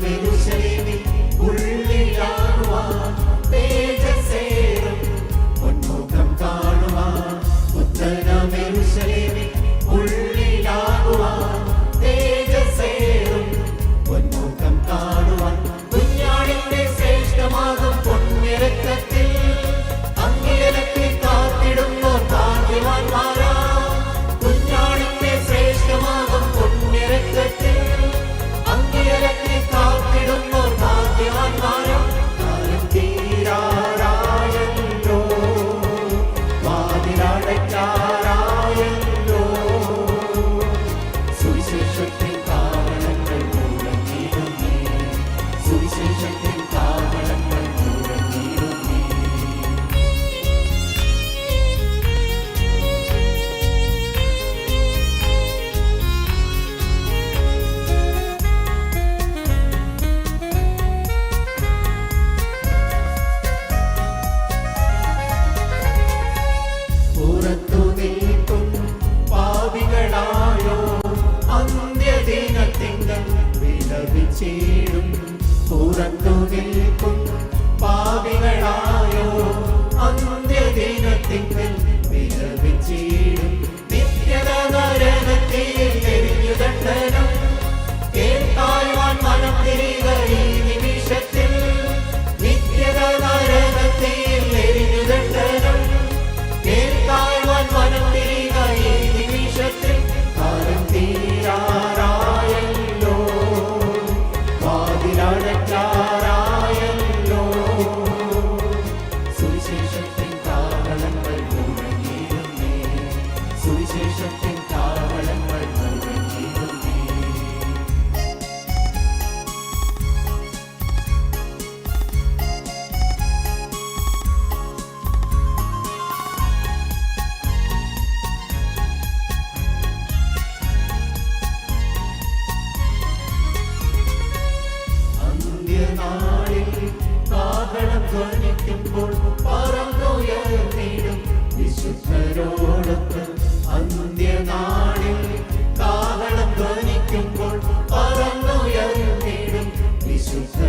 nome. ചേരും തുറന്നു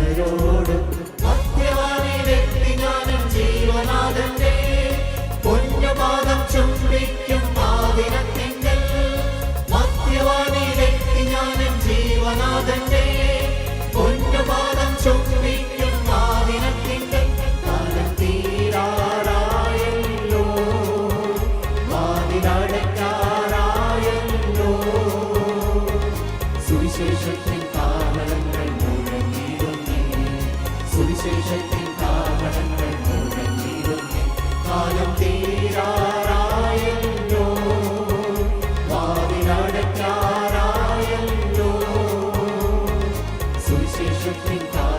ഭക്തരോട് ഭക്തവാനെ വ്യക്തിജ്ഞാനം ജീവനാഥന്റെ പൊന്നുപാദം ചുംബിക്കും പാതിരത്തിങ്കൽ ഭക്തവാനെ വ്യക്തിജ്ഞാനം ജീവനാഥന്റെ പൊന്നുപാദം ചുംബിക്കും പാതിരത്തിങ്കൽ കാലം തീരാറായല്ലോ. പാതിരടക്കാറായല്ലോ സുവിശേഷത്തിൽ worshiping God.